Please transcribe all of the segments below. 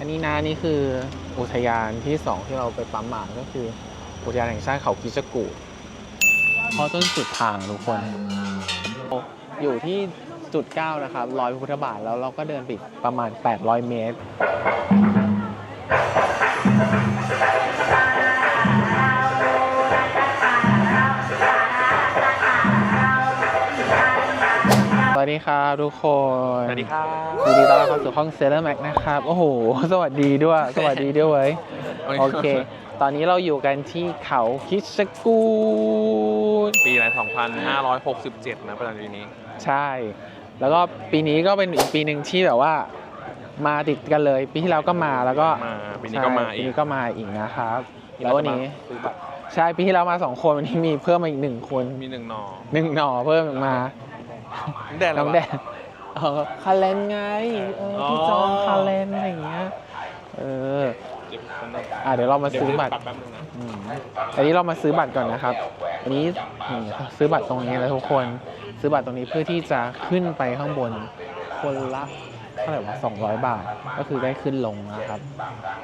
อันนี้นะนี่คืออุทยานที่สองที่เราไปปั๊มหมาก็คือ อุทยานแห่งชาติเขาคิจกูดเพราะต้นสุดทางทุกคน อยู่ที่จุดเก้านะครับร้อยพุทธบาทแล้วเราก็เดินไปประมาณ 800 เมตร วัสดีครับทุกคนสวัสดีครับยินดีต้อนรับเข้าสู่ห้องเซเลอร์แม็กนะครับ โอ้โห สวัสดีด้วย สวัสดีด้วยเว้ยโอเค ตอนนี้เราอยู่กันที่เขาคิชกูดปีอะไร2,567 นะประมาณนี้ ใช่ แล้วก็ปีนี้ก็เป็นอีกปีหนึ่งที่แบบว่า มาติดกันเลย ปีที่แล้วก็มาแล้วก็มาปีนี้ก็มาใช่อีปีกนี้ก็มาอีกนะครับ แล้ววันนี้ใช่ปีที่แล้วมาสองคนวันนี้มีเพิ่มมาอีกหนึ่งคนมีหนึ่งหน่อหนึ่งหน่อเพิ่มมา แดดน้องแดนเออคาเลนไงเออพี่จองอ๋อ คาเลนอะไรอย่างเงี้ยเออเดี๋ยวผมนะอะเดี๋ยวเรามาเดี๋ยวซื้อผมบัตรปัดแป๊บนึงนะอืมอันนี้เรามาซื้อบัตรก่อนนะครับ อันนี้นี่ซื้อบัตรตรงนี้เลยทุกคน ซื้อบัตรตรงนี้เพื่อที่จะขึ้นไปข้างบน คนละ เท่าไหร่วะ200บาท ก็คือได้ขึ้นลงนะครับ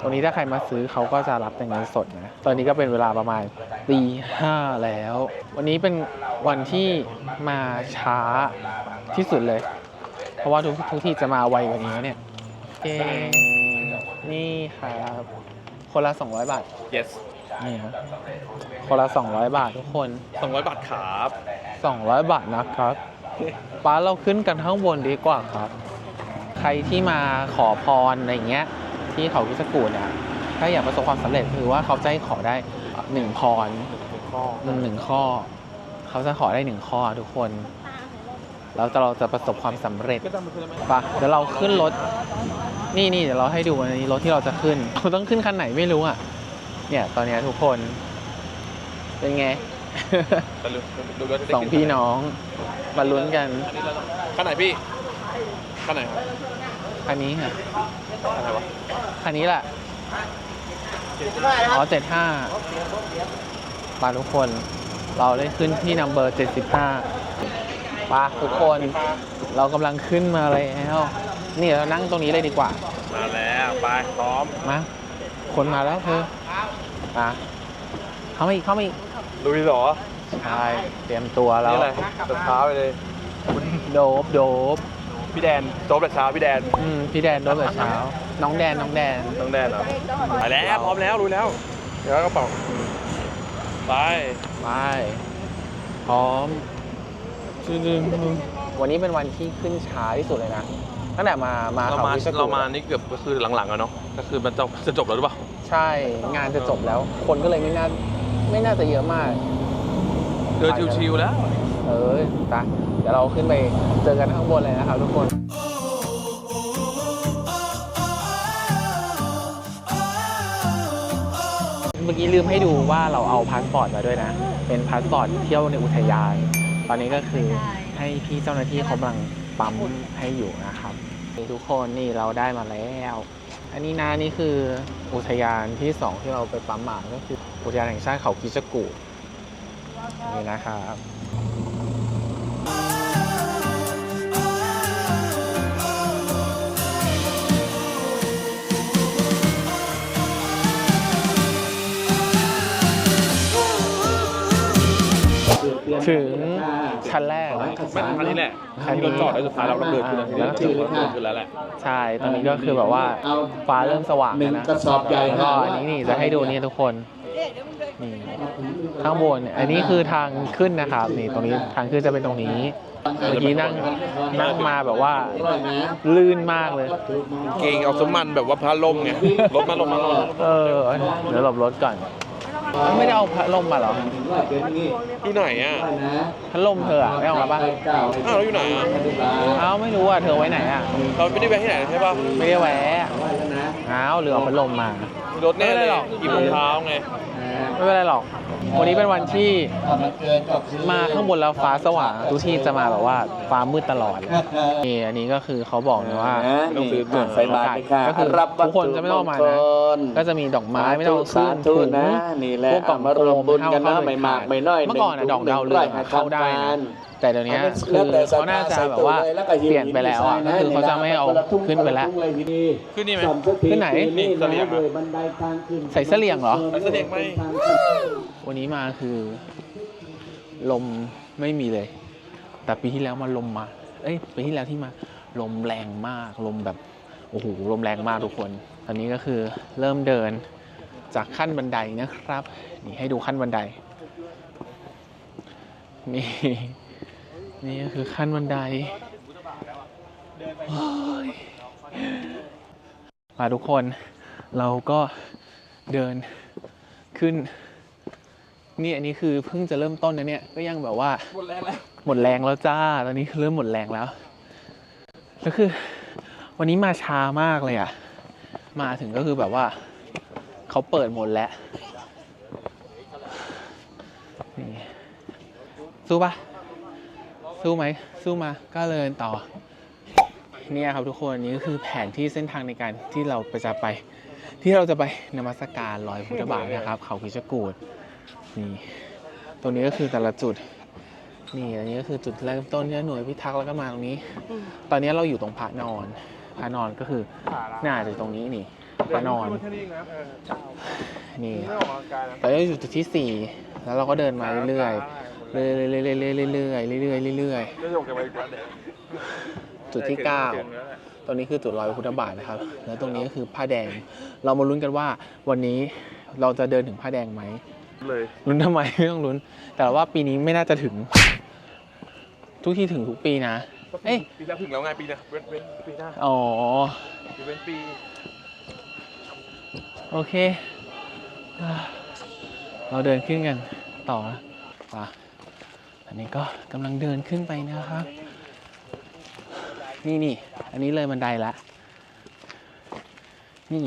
ตรงนี้ถ้าใครมาซื้อเขาก็จะรับแต่เงินสดนะ ตอนนี้ก็เป็นเวลาประมาณตีห้าแล้ว วันนี้เป็นวันที่มาช้าที่สุดเลย เพราะว่าทุกทุกที่จะมาไวกว่านี้เนี่ยเย้นี่ครับคนละ 200 บาท yes นี่ครับคนละ 200 บาททุกคน 200 บาทครับ 200 บาทนะครับป้าเราขึ้นกันข้างบนดีกว่าครับใค รที่มาขอพรอะไรเงี้ยที่เขาพิสกูดเนี่ยถ้าอยากประสบความสำเร็จคือว่าเขาจะให้ขอได้หนึ่งพรหนึ่งหนึ่งข้อ เขาจะขอได้หนึ่งข้อทุกคนแล้วเราจะประสบความสำเร็จปะเดี๋ยวเราขึ้นรถ นี่นี่เดี๋ยวเราให้ดูอันนี้รถที่เราจะขึ้นเราต้องขึ้นคันไหนไม่รู้อะ เนี่ย ตอนนี้ทุกคน เป็นไงสองพี่น้องมาลุ้นกันอันนี้เราต้องข้างไหนพี่ข้างไหนครับ คันนี้ค่ะข้างไหนวะคันนี้แหละอ๋อเจ็ดห้าปาทุกคน เราได้ขึ้นที่นัมเบอร์เจ็ดสิบห้าปาทุกคน เรากำลังขึ้นมาแล้ว นี่เรานั่งตรงนี้เลยดีกว่า มาแล้วไปพร้อม มา คนมาแล้วเธอมาเข้ามาอีกเข้ามาอีกลุยเหรอ ใช่ เตรียมตัวแล้วนี่อะไรแต่เช้าไปเลย โดบโดบ พี่แดนโจ๊บแต่เช้าพี่แดนอืมพี่แดนโดบแต่เช้า น้องแดนน้องแดน ต้องแดนเหรอไปแล้วพร้อมแล้วลุยแล้ว เดี๋ยวกระเป๋าไปไปพร้อมวันนี้เป็นวันที่ขึ้นช้าที่สุดเลยนะ ตั้งแต่มา มาเราเขามาพิชกูเรามานี่เกือบก็คือหลังๆอะเนาะก็คือมันจะจะจบแล้วหรือเปล่าใช่ งานจะจบแล้ว คนก็เลยไม่น่า ไม่น่าจะเยอะมาก เดินชิวๆแล้ว เออไปเดี๋ยวเราขึ้นไปเจอกันข้างบนเลยนะครับทุกคนเมื่อกี้ลืมให้ดูว่าเราเอาพาสปอร์ตมาด้วยนะ เป็นพาสปอร์ตเที่ยวในอุทยาน ตอนนี้ก็คือให้พี่เจ้าหน้าที่เขากำลังปั๊มให้อยู่นะครับทุกคนนี่เราได้มาแล้ว อันนี้นะนี่คืออุทยานที่สองที่เราไปปั๊มหมาก็คืออุทยานแห่งชาติเขาคิชกูดนี่นะครับ ถึงชั้นแรก ไม่ทันนี้แหละคันนี้รถจอดแล้วสุดท้ายเราก็เดินขึ้นแล้วเดินขึ้นเดินขึ้นแล้วแหละใช่ตอนนี้ก็คือแบบว่าฟ้าเริ่มสว่างหนึ่แล้วงนะกระสอบใหญ่แล้วก็อันนี้นี่จะให้ดูนี่ทุกคนนี่ข้างบนอันนี้คือทางขึ้นนะครับนี่ตรงนี้ทางขึ้นจะเป็นตรงนี้เมื่อกี้นั่งนั่งมาแบบว่าร้อยนะลื่นมากเลย เก่งเอาสมันแบบว่าพาลมไงรถมาลมมาลมเออเดี๋ยวหลบรถก่อน ไม่ได้เอาพัดลมมาเหรอร้อยเป็นนี่ที่ไหนอะร้อยนะพัดลมเธออะไม่เอามาปะเก้าอ้าวเราอยู่ไหนอะเอ้าไม่รู้อะเธอไว้ไหนอะ เราไม่ได้ไปที่ไหนใช่ป่ะไม่ได้แวะร้อยแล้วนะเอ้าหรือเอาพัดลมมา รถแน่เลยไม่เป็นไรหรอกหยิบรองเท้าไง ไม่เป็นไรหรอก วันนี้เป็นวันที่ถ้ามันเกินก็คือมาข้างบนแล้วฟ้าสว่างทุกที่จะมาแบบว่าฟ้ามืดตลอดนี่อันนี้ก็คือเขาบอกนะว่าต้องซื้อนี่ใส่บาตรเลยค่ะก็คือรับทุกคนจะไม่ต้องเอามานะก็จะมีดอกไม้ไม่ต้องเอาขึ้นสาธุถุงนะนี่แหละพวกกล่องมารวมบุญกันนะเข้าไม่มากไม่น้อยเมื่อก่อนอะหดนึ่อกงถุงดาวเรืองหนึ่งร้อยเข้าได้นะห้าแต่เดี๋ยวนี้คือเขาน่าจะแบบว่าเปลี่ยนไปแล้วอะก็คือเขาจะไม่เอาขึ้นไปแล้วขึ้นนี่ไหมขึ้นไหนนี่เสลี่ยงอะบันไดทางขึ้นใส่เสลี่ยงเหรอใส่เสลี่ยงไหมวันนี้มาคือ ลมไม่มีเลย แต่ปีที่แล้วมาลมมา เอ้ยปีที่แล้วที่มา ลมแรงมากลมแบบโอ้โหลมแรงมากทุกคน ตอนนี้ก็คือเริ่มเดิน จากขั้นบันไดนะครับ นี่ให้ดูขั้นบันได นี่ นี่ก็คือขั้นบันไดโอ้ยมาทุกคนเราก็เดินขึ้น นี่อันนี้คือเพิ่งจะเริ่มต้นนะเนี่ย ก็ยังแบบว่า หมดแรงแล้วหมดแรงแล้วจ้า ตอนนี้คือเริ่มหมดแรงแล้ว แล้วคือ วันนี้มาช้ามากเลยอะมาถึงก็คือแบบว่า เขาเปิดหมดแล้ว นี่ สู้ปะสู้ไหม สู้มา ก็เลยต่อ เนี่ยครับทุกคนนี้ก็คือแผนที่เส้นทางในการที่เราไปจะไป ที่เราจะไปนมัสการรอยพุทธบาทนะครับ เขาคิชกูดนี่ ตรงนี้ก็คือแต่ละจุด นี่อันนี้ก็คือจุดเริ่มต้นที่หน่วยพิทักษ์แล้วก็มาตรงนี้ ตอนนี้เราอยู่ตรงพระนอนพระนอนก็คือน้าจะตรงนี้นี่ พระนอนแค่นี้เองนะเออนี่ไม่ออกกำลังกายนะตอนนี้เราอยู่จุดที่สี่แล้วเราก็เดินมาเรื่อยๆ เรื่อยๆ เรื่อยๆ เรื่อยๆ เรื่อยๆ เรื่อยไม่ยกกันไปกว่าเด็กๆจุดที่เก้าตรงนี้คือจุดรอยพระพุทธบาทนะครับ แล้วตรงนี้ก็คือผ้าแดง เรามาลุ้นกันว่าวันนี้เราจะเดินถึงผ้าแดงไหมเลยลุ้นทำไมไม่ต้องลุ้น แต่ว่าปีนี้ไม่น่าจะถึง ทุกที่ถึงทุกปีนะ เอ้ยปีแล้วถึงแล้วไงปีนะเว้นเว้นปีหน้า อ๋อปีเว้นปี โอเคอ่าเราเดินขึ้นกันต่อนะป่ะอันนี้ก็กำลังเดินขึ้นไปนะครับ นี่นี่ อันนี้เลยบันไดละ นี่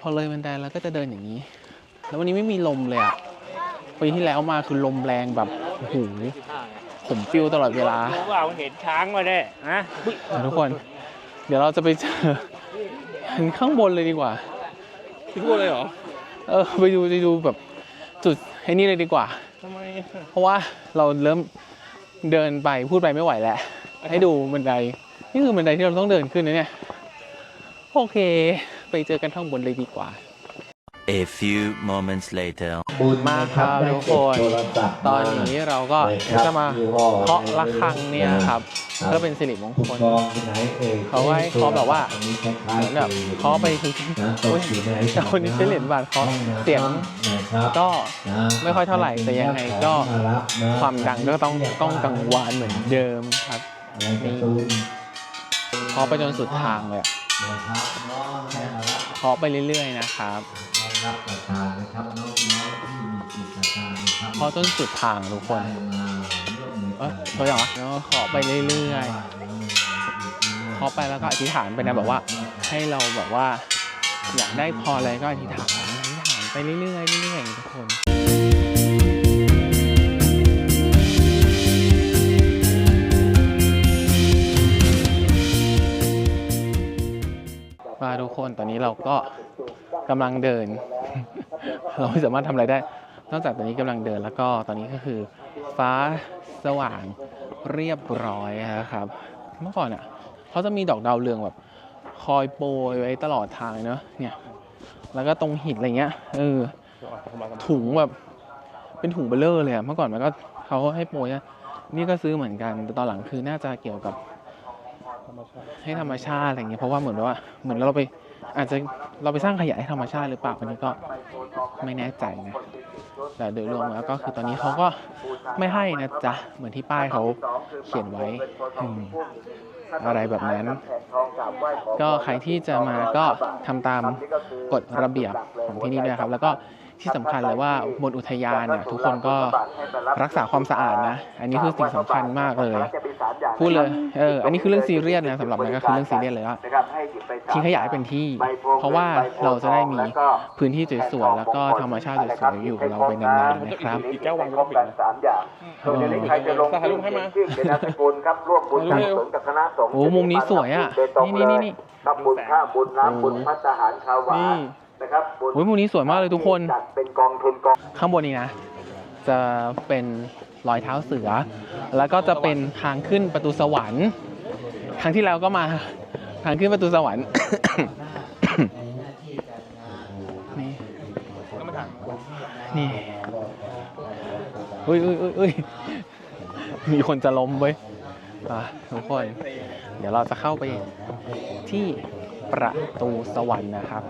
พอเลยบันไดแล้วก็จะเดินอย่างนี้ แล้ววันนี้ไม่มีลมเลยอะปีที่แล้วมาคือลมแรงแบบโอ้โหผมฟิลตลอดเวลารู้ว่าเห็นช้างมาได้ฮะอะทุกคน เดี๋ยวเราจะไปเจอข้างบนเลยดีกว่า พี่พูดเลยเหรอ เออไปดูไปดูแบบจุดไอ้นี่เลยดีกว่า ทำไมเพราะว่าเราเริ่มเดินไปพูดไปไม่ไหวแล้วให้ดูบันไดนี่คือบันไดที่เราต้องเดินขึ้นนะเนี่ย โอเค ไปเจอกันข้างบนเลยดีกว่า A few moments later. บุญมากครับทุกคนโทรศัพท์ตอนนี้เราก็นะครับจะมายี่ห้อเคาะระฆังเนี่ยครับครับเพื่อเป็นสิริมงคุณคลกองที่ไหนเอ่ยเขาไว้เคาะแบบว่าอันนี้คล้ายเหมือนๆแบบเคาะไปคือนะตโอ้กยอยู่ในแต่คนนี้ใช้เหรียญบาทเคาะเสียงนะครับก็นะไม่ค่อยเท่าไหร่แต่ยังไงก็มารับนะความดังก็ต้องต้องกังวานเหมือนเดิมครับอะไรการ์ตูนเคาะไปจนสุดทางเลยอะนะครับน้องให้มารับเคาะไปเรื่อยๆนะครับมา รับประทานนะครับน้องๆที่มีจิตศรัทธานะครับเคาะจนสุดทางทุกคนได้มาร่วมมือเอ้ยตัวอย่างวะแล้วก็เคาะไปเรื่อยๆเคาะไปแล้วก็อธิษฐานไปนะแบบว่า ให้เราแบบว่า อยากได้พออะไรก็อธิษฐานอธิษฐานไปเรื่อยๆเรื่อยๆทุกคนมาทุกคนตอนนี้เราก็กำลังเดิน เราไม่สามารถทำอะไรได้ นอกจากตอนนี้กำลังเดินแล้วก็ตอนนี้ก็คือ ฟ้าสว่างเรียบร้อยนะครับเมื่อก่อนอะเขาจะมีดอกดาวเรืองแบบคอยโปรยไว้ตลอดทางเลยเนอะเนี่ยแล้วก็ตรงหินอะไรเงี้ยเออถุงแบบเป็นถุงเบลเลอร์เลยอะเมื่อก่อนมันก็เขาให้โปรยนะนี่ก็ซื้อเหมือนกันแต่ตอนหลังคือน่าจะเกี่ยวกับ ให้ธรรมชาติอะไรเงี้ยเพราะว่าเหมือนว่าเหมือนเราไปอาจจะเราไปสร้างขยะให้ธรรมชาติหรือเปล่าอันนี้ก็ไม่แน่ใจนะแต่โดยรวมแล้วก็คือตอนนี้เขาก็ไม่ให้นะจ๊ะเหมือนที่ป้ายเขาเขียนไว้อืมอะไรแบบนั้น ก็ใครที่จะมาก็ทำตามกฎระเบียบของที่นี่ด้วยครับ แล้วก็ ที่สำคัญเลยว่าบนอุทยานเนี่ยทุกคนก็รักษาความสะอาดนะ อันนี้คือสิ่งสำคัญมากเลยพูดเลยเอออันนี้คือเรื่องซีเรียสนะสำหรับมันก็คือเรื่องซีเรียสเลยว่าทิ้งขยะให้เป็นที่ เพราะว่าเราจะได้มีพื้นที่สวยๆแล้วก็ธรรมชาติสวยๆอยู่กับเราไปนานๆนะครับอีกแก้ววางก็ปิดนะสามอย่างเออโดยในนี้ใครจะลงถ่ายรูปให้มาชื่อเป็นนามสกุลครับร่วมบุญถ่ายรูปสงกับคณะสงฆ์โอ้มุมนี้สวยอะโดตรงนี่นี่นี่ทำบุญข้าวบุญน้ำบุญพัฒหารคาวหวานี่ นนะครับบุญโอ้ยมุมนี้สวยมากเลยทุกคนจัดเป็นกองทุนกองข้างบนนี้นะ จะเป็นรอยเท้าเสือ แล้วก็จะเป็นทางขึ้นประตูสวรรค์ครั้งที่แล้วก็มาทางขึ้นประตูสวรรค์นี่นี่เฮ้ยเฮ้ยเฮ้ยเฮ้ยมีคนจะล้มเว้ยอะทุกคน เดี๋ยวเราจะเข้าไปที่ประตูสวรรค์นะครับ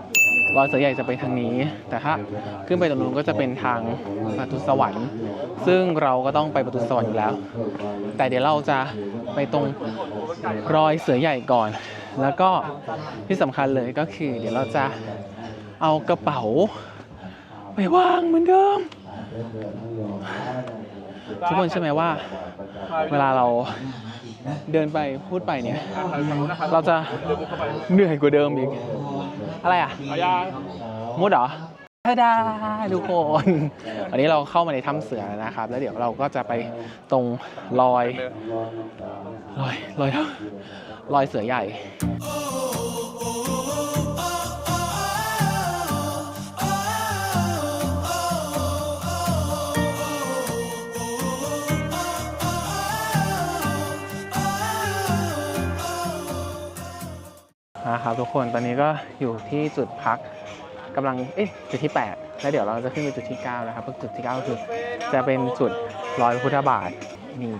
รอยเสือใหญ่จะไปทางนี้ แต่ถ้าขึ้นไปตรงนู้นก็จะเป็นทางประตูสวรรค์ ซึ่งเราก็ต้องไปประตูสวรรค์อยู่แล้ว แต่เดี๋ยวเราจะไปตรงรอยเสือใหญ่ก่อน แล้วก็ที่สำคัญเลยก็คือ เดี๋ยวเราจะเอากระเป๋า ไปวางเหมือนเดิม ทุกคนใช่ไหมว่า เวลาเราเดินไปพูดไปเนี่ย เราจะเหนื่อยกว่าเดิมอีก อะไรอะมุดเหรอทาดาทุกคนวันนี้เราเข้ามาในถ้ำเสือนะครับ แล้วเดี๋ยวเราก็จะไปตรงรอย รอยรอยรอยเสือใหญ่ นะครับทุกคนตอนนี้ก็อยู่ที่จุดพักกำลังเอ๊ะจุดที่ 8 แล้วเดี๋ยวเราจะขึ้นไปจุดที่ 9 นะครับเพราะจุดที่ 9 ก็คือจะเป็นจุดรอยพุทธบาทนี่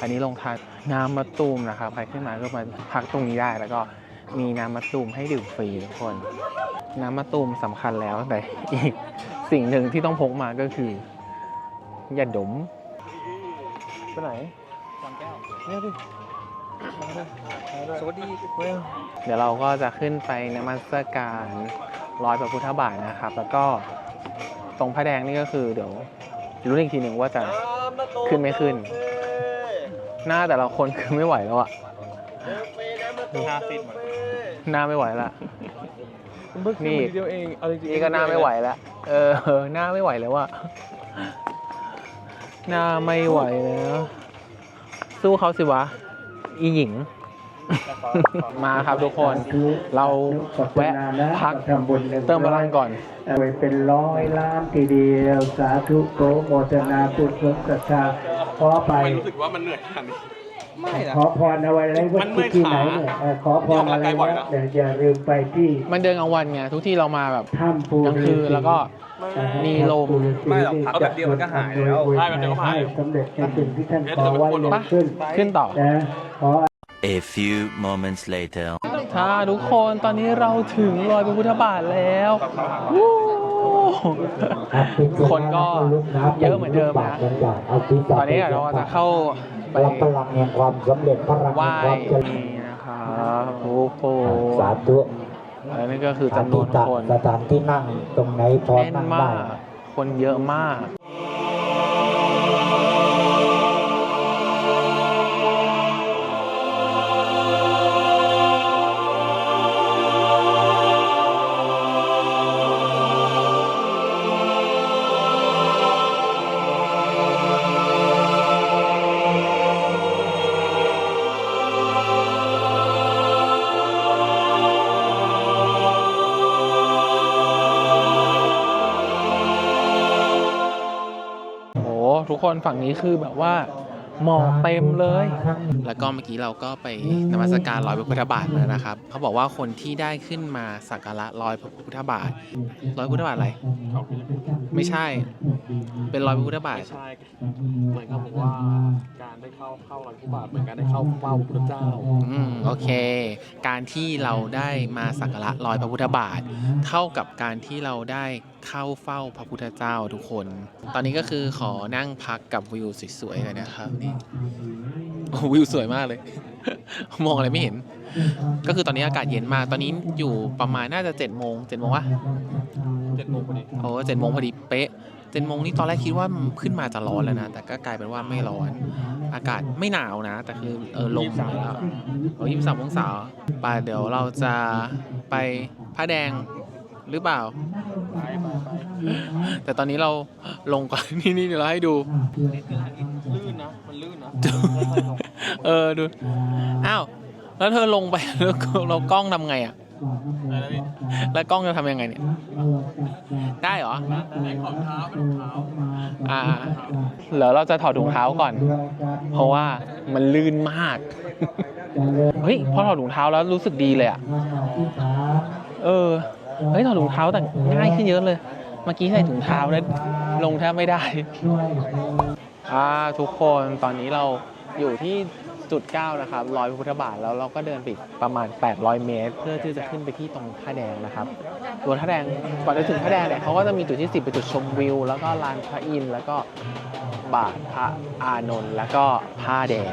อันนี้ลงทานน้ำมะตูมนะครับใครขึ้นมาก็มาพักตรงนี้ได้แล้วก็มีน้ำมะตูมให้ดื่มฟรีทุกคน น้ำมะตูมสำคัญแล้วแต่อีกสิ่งหนึ่งที่ต้องพกมาก็คืออยาดมไปไหนเนี่ยดิ สวัสดีเดี๋ยวเราก็จะขึ้นไปนมัสการร้อยพระพุทธบาทนะครับ แล้วก็ตรงพระแดงนี่ก็คือเดี๋ยวรู้อีกทีหนึ่งว่าจะขึ้นไม่ขึ้น หน้าแต่ละคนคือไม่ไหวแล้วอะห้าสิบหมดหน้าไม่ไหวละนี่เดียวเองเอาจริงๆนี่ก็หน้าไม่ไหวแล้วเออหน้าไม่ไหวแล้วอะหน้าไม่ไหวแล้วสู้เขาสิวะ อีหญิง มาครับทุกคน เราแวะพักเติมพลังก่อนเอาไปเป็นร้อยล้านทีเดียวสาธุโกโมทนาปุถศศรัทธาขอไปรู้สึกว่ามันเหนื่อยขนาดนี้ขอพรเอาไว้อะไรมันเมื่อยที่ไหนขาเนี่ยเออขอพรอะไรนะอย่าลืมไปที่ มันเดินกลางวันไงทุกที่เรามาแบบกลางคืนแล้วก็ มีลมไม่หรอกเอาแบบเดียวมันก็หายแล้วใช่แบบเดียวก็หายให้สำเร็จในสิ่งที่ท่านเอ๊ะขอไว้แต่มันปวดเร็วขึ้นขึ้นต่อนะขอ A few moments later. ถ้าทุกคนตอนนี้เราถึงรอยพระพุทธบาทแล้ววู้คนก็เยอะเหมือนเดิมนะตอนนี้เราจะเข้าไปรับพลังแห่งความสำเร็จพลังไหว้แห่งความเจริญนี่นะครับโอ้โหสาธุ อันนี้ก็คือจำนวนสถาคนสถานที่นั่งตรงไหนพอแน่นนั่งมาได้กคนเยอะมาก กคนฝั่งนี้คือแบบว่าหมอกเต็มเลย แล้วก็เมื่อกี้เราก็ไปนมัสการรอยพระพุทธบาทมานะครับ เขาบอกว่าคนที่ได้ขึ้นมาสักการะรอยพระพุทธบาทรอยพระพุทธบาทอะไร ไม่ใช่ เป็นรอยพระพุทธบาทใช่เหมือนกับบอกว่าการได้เข้าเข้ารอยพระบาทเหมือนการได้เข้าเฝ้าพระเจ้า อืมโอเค การที่เราได้มาสักการะรอยพระพุทธบาท เท่ากับการที่เราได้ เข้าเฝ้าพระพุทธเจ้าทุกคน ตอนนี้ก็คือขอนั่งพักกับวิวสวยๆเลยนะครับนี่โอ้วิวสวยมากเลย มองอะไรไม่เห็น ก็คือตอนนี้อากาศเย็นมาก ตอนนี้อยู่ประมาณน่าจะเจ็ดโมงเจ็ดโมงวะเจ็ดโมงพอดีโอ้เจ็ดโมงพอดีเป๊ะเจ็ดโมงนี่ตอนแรกคิดว่าขึ้นมาจะร้อนแล้วนะ แต่ก็กลายเป็นว่าไม่ร้อน อากาศไม่หนาวนะ แต่คือเออลมมาแล้วโอ้ยี่สิบสามองศาไปเดี๋ยวเราจะไปผ้าแดง หรือเปล่าแต่ตอนนี้เราลงก่อน นี่นี่เดี๋ยวเราให้ดู ลื่นนะ มันลื่นนะเออดู อ้าว แล้วเธอลงไปแล้วเรากล้องทำไงอะแล้วกล้องจะทำยังไงเนี่ย ได้เหรออ่าเดี๋ยวเราจะถอดถุงเท้าก่อน เพราะว่ามันลื่นมาก เฮ้ย พอถอดถุงเท้าแล้วรู้สึกดีเลยอะเออ เฮ้ยถอดถุงเท้าแต่ง่ายขึ้นเยอะเลย เมื่อกี้ใส่ถุงเท้าแล้วลงแทบไม่ได้อ่าทุกคนตอนนี้เราอยู่ที่จุดเก้านะครับรอยพระพุทธบาทแล้วเราก็เดินไปอีกประมาณ 800 เมตร เพื่อที่จะขึ้นไปที่ตรงท่าแดงนะครับตัวท่าแดงก่อนจะถึงท่าแดงเนี่ยเขาก็จะมีจุดที่ 10เป็นจุดชมวิว แล้วก็ลานพระอินทร์แล้วก็บาทพระอานนท์แล้วก็ผ้าแดง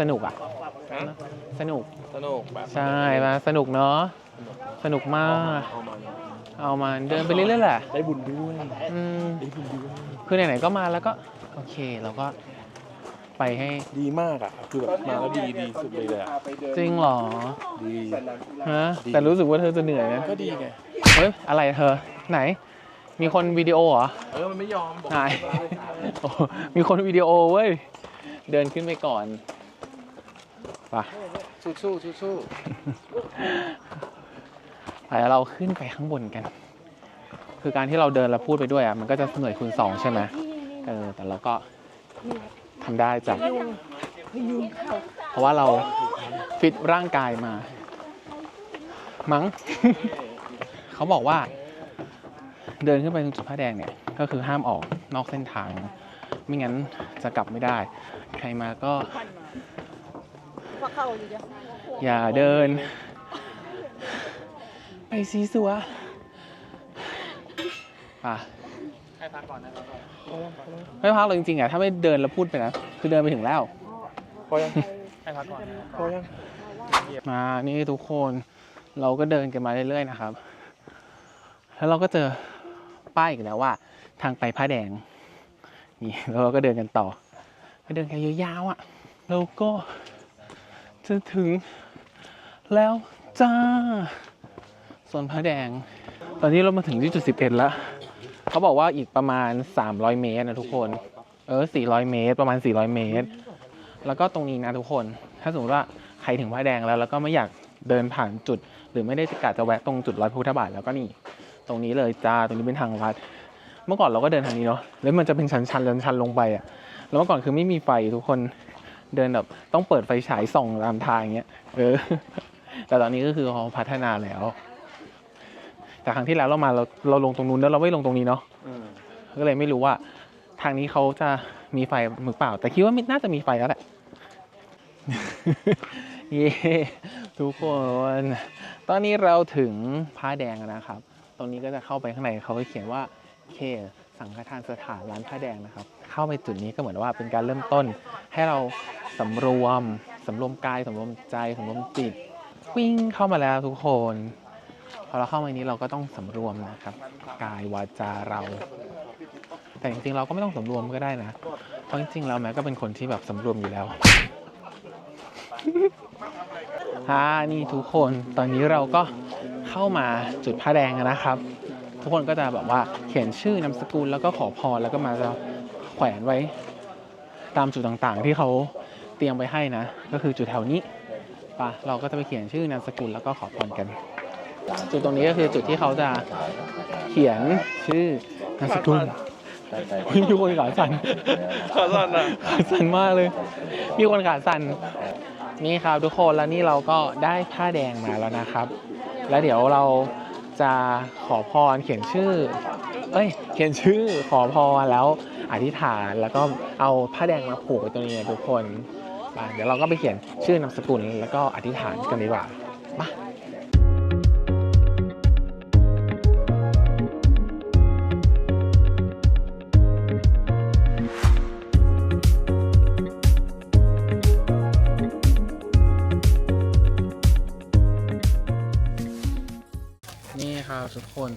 สนุกอะสนุกสนุกแบบใช่มาสนุกเนาะ สนุกมาก เอามาเอามาเดินไปเรื่อยๆแหละ ได้บุญด้วยอืม ได้บุญด้วยคือไหนๆก็มาแล้วก็ โอเคเราก็ไปให้ ดีมากอะคือแบบมาแล้วดีดีสุดเลยเลยอะจริงเหรอ ดีฮะ แต่รู้สึกว่าเธอจะเหนื่อยนะก็ดีไงเฮ้ย อะไรเธอ ไหน มีคนวิดีโอเหรอ เออมันไม่ยอมบอกไหนโอ้มีคนวิดีโอเว้ย เดินขึ้นไปก่อนไปสู้สู้สู้สู้ ไปแล้วเราขึ้นไปข้างบนกัน คือการที่เราเดินแล้วพูดไปด้วยอะมันก็จะเหนื่อยคูณสองใช่ไหมเออแต่เราก็ทำได้จ้ะเพราะว่าเราฟิตร่างกายมา มั้ง เขาบอกว่า เดินขึ้นไปตรงจุดผ้าแดงเนี่ย ก็คือห้ามออกนอกเส้นทาง ไม่งั้นจะกลับไม่ได้ ใครมาก็ อย่าเดิน ไปซีสัวป่ะให้พักก่อนนะครับไม่พักเลยจริงๆอะถ้าไม่เดินแล้วพูดไปนะคือเดินไปถึงแล้วพอยังให้พักก่อนพอยังมานี่ทุกคนเราก็เดินกันมาเรื่อยๆนะครับ แล้วเราก็เจอป้ายอีกแล้วว่า ทางไปผ้าแดงนี่แล้วเราก็เดินกันต่อก็เดินกันยาวๆอะแล้วก็จะถึงแล้วจ้า ส่วนผ้าแดง ตอนนี้เรามาถึงที่จุดสิบเอ็ดแล้วเขาบอกว่าอีกประมาณ300เมตรนะทุกคน เออ400เมตร ประมาณ400เมตร แล้วก็ตรงนี้นะทุกคน ถ้าสมมติว่าใครถึงผ้าแดงแล้ว แล้วก็ไม่อยากเดินผ่านจุด หรือไม่ได้กะจะแวะตรงจุดร้อยพุทธบาทแล้วก็นี่ ตรงนี้เลยจ้า ตรงนี้เป็นทางลัด เมื่อก่อนเราก็เดินทางนี้เนาะ แล้วมันจะเป็นชันชันๆชันลงไปอะแล้วเมื่อก่อนคือไม่มีไฟทุกคน เดินแบบต้องเปิดไฟฉายส่องตามทางอย่างเงี้ย เออ แต่ตอนนี้ก็คือเขาพัฒนาแล้ว แต่ครั้งที่แล้วเรามาเราเราลงตรงนู้นแล้วเราไม่ลงตรงนี้เนาะอืมก็เลยไม่รู้ว่า ทางนี้เขาจะมีไฟหรือเปล่า แต่คิดว่าน่าจะมีไฟแล้วแหละเย้ทุกคน ตอนนี้เราถึงผ้าแดงแล้วนะครับ ตรงนี้ก็จะเข้าไปข้างในเขาก็เขียนว่าเคสังฆทานสถานร้านผ้าแดงนะครับ เข้าไปจุดนี้ก็เหมือนว่าเป็นการเริ่มต้น ให้เราสำรวมสำรวมกายสำรวมใจสำรวมจิตวิ่งเข้ามาแล้วทุกคน พอเราเข้ามานนี้เราก็ต้องสำรวมนะครับ กายวาจาเรา แต่จริงๆเราก็ไม่ต้องสำรวมก็ได้นะเพราะจริงๆแล้วแม้ก็เป็นคนที่แบบสำรวมอยู่แล้วฮ่านี่ทุกคนตอนนี้เราก็เข้ามาจุดผ้าแดงนะครับ ทุกคนก็จะแบบว่าเขียนชื่อนามสกุลแล้วก็ขอพรแล้วก็มาจะแขวนไว้ตามจุดต่างๆ ที่เขาเตรียมไว้ให้นะ ก็คือจุดแถวนี้ปะเราก็จะไปเขียนชื่อนามสกุลแล้วก็ขอพรกัน จุดตรงนี้ก็คือจุดที่เขาจะเขียนชื่อนามสกุลมีคนขาสั่นขอสั่นอะขาสั่นมากเลย มีคนขาสั่นนี่ครับทุกคนแล้วนี่เราก็ได้ผ้าแดงมาแล้วนะครับ แล้วเดี๋ยวเราจะขอพรเขียนชื่อ เอ้ย เขียนชื่อขอพรแล้วอธิษฐานแล้วก็เอาผ้าแดงมาผูกไว้ตรงนี้นะทุกคนไปเดี๋ยวเราก็ไปเขียนชื่อนามสกุลแล้วก็อธิษฐานกันดีกว่ามา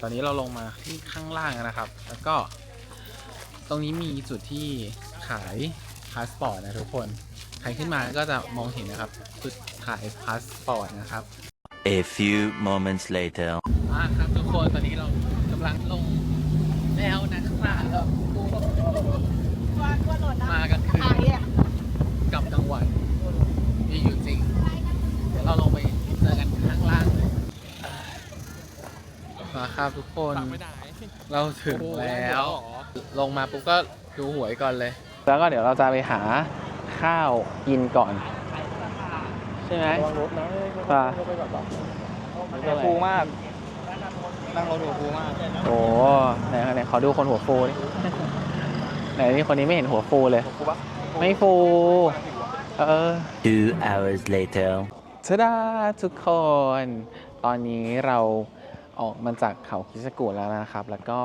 ตอนนี้เราลงมาที่ข้างล่างแล้วนะครับ แล้วก็ ตรงนี้มีจุดที่ขายพาสปอร์ตนะทุกคน ใครขึ้นมาก็จะมองเห็นนะครับ จุดขายพาสปอร์ตนะครับ A few moments later. อ่าครับทุกคนตอนนี้เรากำลังลงแล้วนะครับมากันคืนกับกลางวันมีอยู่จริง เดี๋ยวเราลงไปเจอกันข้างล่างเลย ครับทุกคนสั่งไปไหนเราถึงแล้วโอ้โหเหรอลงมาปุ๊บก็ดูหวยก่อนเลย แล้วก็เดี๋ยวเราจะไปหาข้าวกินก่อน ใช่ไหมระวังรถนะป่ะไปก่อนป่ะหัวฟูมาก นั่งรถหัวฟูมาก โอ้ไหนไหนขอดูคนหัวฟูดิไหนนี่คนนี้ไม่เห็นหัวฟูเลยฟูปะไม่ฟู เออ Two hours later. ชดาทุกคน ตอนนี้เรา ออกมาจากเขาคิชกูแล้วนะครับ แล้วก็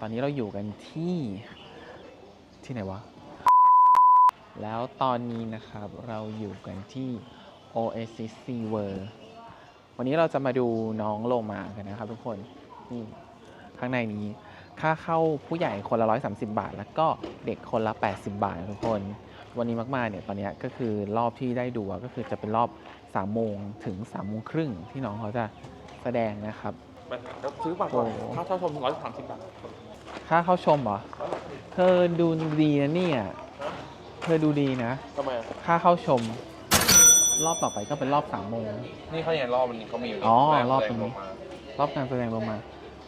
ตอนนี้เราอยู่กันที่ที่ไหนวะ แล้วตอนนี้นะครับเราอยู่กันที่ Oasis Sea World วันนี้เราจะมาดูน้องโลมากันนะครับทุกคนนี่ข้างในนี้ค่าเข้าผู้ใหญ่คนละ 130 บาท แล้วก็เด็กคนละ 80 บาททุกคน วันนี้มากๆเนี่ยตอนนี้ก็คือรอบที่ได้ดูก็คือจะเป็นรอบ3โมงถึง3โมงครึ่งที่น้องเขาจะแสดงนะครับ ไปแล้วซื้อบัตรก่อนโอ้ถ้าเช่าชมร้อยสามสิบบาทค่าเข้าชมเหรอ เธอดูดีนะเนี่ยเธอดูดีนะ ทำไมอะค่าเข้าชม รอบต่อไปก็เป็นรอบ3โมง นี่เขาเนี่ยรอบมันนี้เขามีอยู่อ๋อแงรอบแงตรงนี้ลมารอบการแสดงโลมา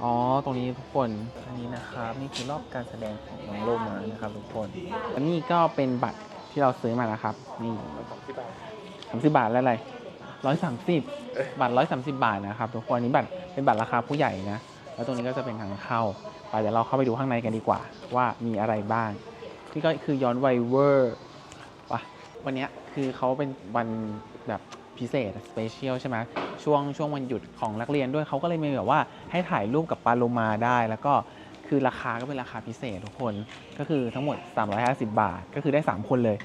อ๋อ ตรงนี้ทุกคน อันนี้นะครับ นี่คือรอบการแสดงของน้องโลมานะครับทุกคน อันนี้ก็เป็นบัตรที่เราซื้อมานะครับ นี่สามสิบบาทสามสิบบาทแล้วอะไรร้อยสามสิบ บัตรร้อยสามสิบบาทนะครับทุกคนอันนี้บัตร เป็นบัตรราคาผู้ใหญ่นะ แล้วตรงนี้ก็จะเป็นทางเข้า ไปเดี๋ยวเราเข้าไปดูข้างในกันดีกว่า ว่ามีอะไรบ้างนี่ก็คือย้อนวัยเวอร์วะวันเนี้ยคือเขาเป็นวันแบบพิเศษสเปเชียลใช่ไหมช่วงช่วงวันหยุดของนักเรียนด้วยเขาก็เลยมีแบบว่าให้ถ่ายรูปกับปลาโลมาได้ แล้วก็คือราคาก็เป็นราคาพิเศษทุกคน ก็คือทั้งหมด 350 บาท ก็คือได้ 3 คนเลย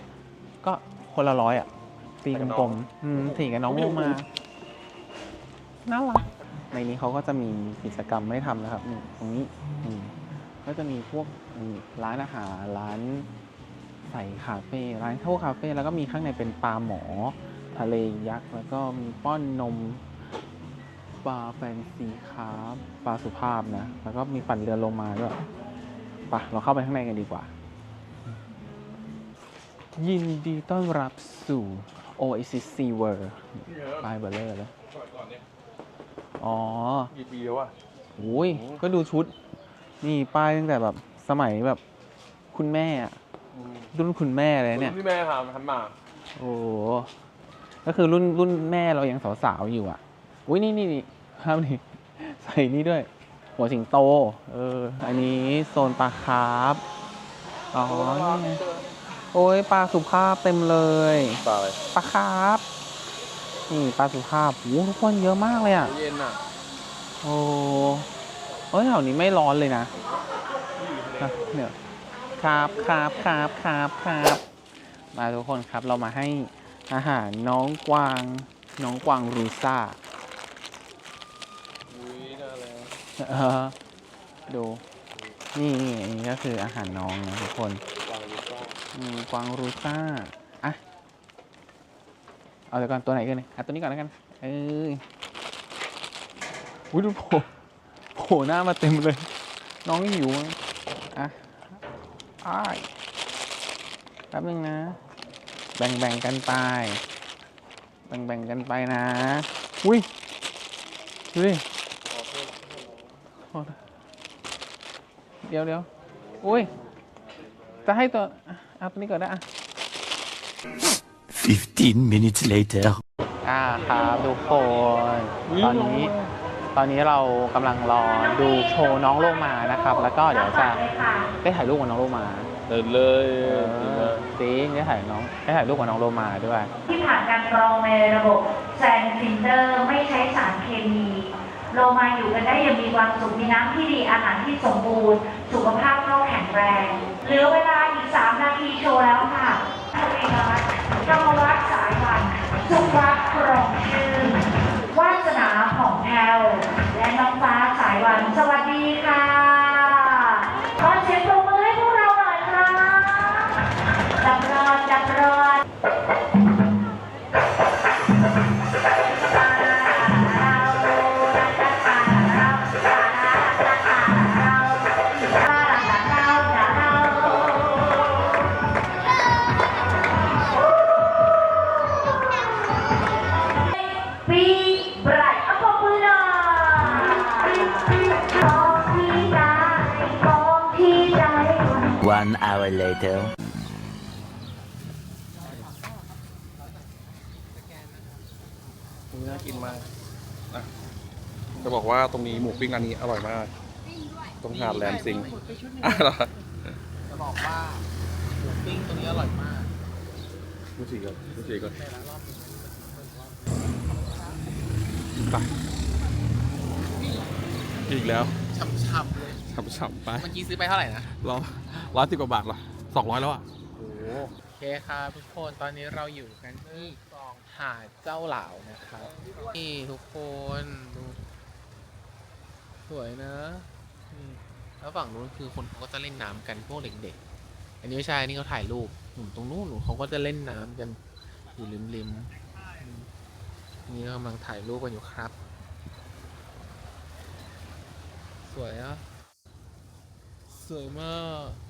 ก็คนละร้อยอะตีกลมๆอืมถีกับน้องโลมาน่ารัก ในนี้เขาก็จะมีกิจกรรมให้ทำนะครับนี่ตรงนี้นี่ก็จะมีพวกนี่ร้านอาหารร้านใส่คาเฟ่ร้านเข้าคาเฟ่แล้วก็มีข้างในเป็นปลาหมอ ทะเลยักษ์ แล้วก็มีป้อนนมปลาแฟนซีคาร์ฟปลาสุภาพนะ แล้วก็มีปั่นเรือโลมาด้วยไปะเราเข้าไปข้างในกันดีกว่า ยินดีต้อนรับสู่ Oasis Sea World ปลายเบลเลอร์เลยก่ อนเนี่ยอ๋อกี่ปีแล้วอะโอ้ยก็ดูชุด นี่ป้ายตั้งแต่แบบสมัยแบบ คุณแม่อะรุ่นคุณแม่เลยเนี่ยที่แม่ทำทันมา โอ้โหก็คือรุ่นรุ่นแม่เรายังสาวๆอยู่อะ อุ้ยนี่นี่นี่ครับนี่ใส่นี่ด้วย หัวสิงโต เออ อันนี้โซนปลาคาร์ฟอ๋อนี่ไงโอ้ยปลาสุภาพเต็มเลย ปลาอะไร ปลาคาร์ฟ นี่ปลาสุภาพโอ้โหทุกคนเยอะมากเลยอะ เย็นอะโอ้เฮ้ยแถวนี้ไม่ร้อนเลยนะอะเนี่ยครับครับครับครับครับมาทุกคนครับเรามาให้อาหารน้องกวาง น้องกวางรูซ่าอุ้ยน่าเลยเออดูนี่นี่อันนี้ก็คืออาหารน้องนะทุกคนวางอยู่ก็อืมกวางรูซ่าอะ เอาเดี๋ยวก่อนตัวไหนกันเนี่ยอะตัวนี้ก่อนแล้วกัน เอ้ยอุ้ยดูโผล่โผล่หน้ามาเต็มเลย น้องหิวอะอ้ายแป๊บนึงนะ แบ่งแบ่งกันไป แบ่งแบ่งกันไปนะ อุ้ย ดูดิเดี๋ยวเดี๋ยวอุ้ย จะให้ตัวเอาตัวนี้ก่อนนะอะ 15 minutes later. อ่าครับทุกคนตอนนี้ตอนนี้เรากำลังรอดูโชว์น้องโลมานะครับ แล้วก็เดี๋ยวจะได้ถ่ายรูปกับน้องโลมาเดินเลยเออจริงได้ถ่ายน้องได้ถ่ายรูปกับน้องโลมาด้วย ที่ผ่านการกรองในระบบแซนฟิลเตอร์ไม่ใช้สารเคมีโลมาอยู่กันได้อยังมีความสุขมีน้ำที่ดีอาหารที่สมบูรณ์ สุขภาพเข้าแข็งแรง เหลือเวลาอีก 3 นาทีโชว์แล้วค่ะทวีรัต น์กมวัดสายวันสุภักกรองชื่นวาสนาของแพลวและน้องฟ้าสายวันสวัสดีค่ะขอเสียงปรบมือให้พวกเราหน่อยค่ะดับร้อนดับร้อน ว่าตรงนี้หมูปิ้งอันนี้อร่อยมาก ตรงหาดแหลมสิงห์อะเหรอจะบอกว่าหมูปิ้งตัวนี้อร่อยมากดูสีก่อนดูสีก่อนไปอีกแล้วช่ำๆเลยฉ่ำๆไปเมื่อกี้ซื้อไปเท่าไหร่นะ ร้อยร้อยสิบกว่าบาทเหรอสองร้อยแล้วอะโอเคครับทุกคนตอนนี้เราอยู่กันที่หาดเจ้าเหล่านะครับนี่ทุกคนดู สวยนะแล้วฝั่งนู้นคือคนเขาก็จะเล่นน้ำกันพวกเด็กๆ อันนี้ไม่ใช่อันนี่เขาถ่ายรูปหนุ่มตรงนู้นหนูเขาก็จะเล่นน้ำกันอยู่ริมๆมนี่กำลังถ่ายรูปกันอยู่ครับ สวยอะ สวยมาก